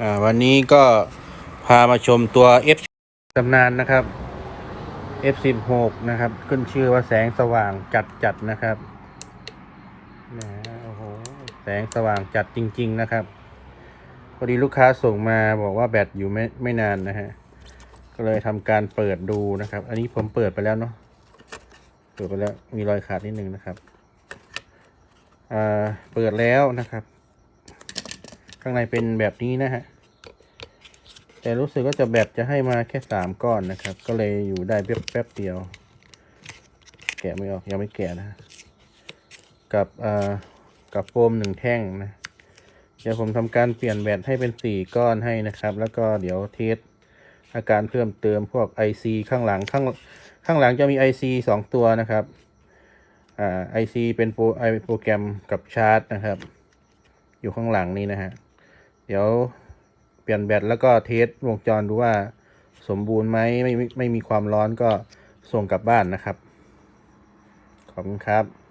อ่าวันนี้ก็พามาชมตัว F ตำนานนะครับ F16 นะครับ ขึ้นชื่อว่าแสงสว่างจัดจัดนะครับนะโอ้โหแสงสว่างจัดจริง ๆ นะครับ พอดีลูกค้าส่งมาบอกว่าแบตอยู่ไม่ไม่นานนะฮะก็เลยทำการเปิดดูนะครับ อันนี้ผมเปิดไปแล้วเนาะเปิดไปแล้วมีรอยขาดนิดนึงนะครับอ่าเปิดแล้วนะครับ ข้างในเป็นแบบนี้นะฮะ แต่รู้สึกว่าจะแบตจะให้มาแค่สามก้อนนะครับ ก็เลยอยู่ได้แป๊บแป๊บเดียว แกะไม่ออกยังไม่แกะนะ กับอ่ากับโฟมหนึ่งแท่งนะ เดี๋ยวผมทำการเปลี่ยนแบตให้เป็นสี่ก้อนให้นะครับ แล้วก็เดี๋ยวเทสอาการเพิ่มเติมพวก IC ข้างหลังข้างข้างหลังจะมี IC สองตัวนะครับอ่า IC เป็นโปรไอโปรแกรมกับชาร์จนะครับ อยู่ข้างหลังนี้นะฮะ ดี๋ยวเปลี่ยนแบตแล้วก็เทสวงจรดูว่าสมบูรณ์ไหมไม่ไม่ไม่มีความร้อนก็ส่งกลับบ้านนะครับ ขอบคุณครับ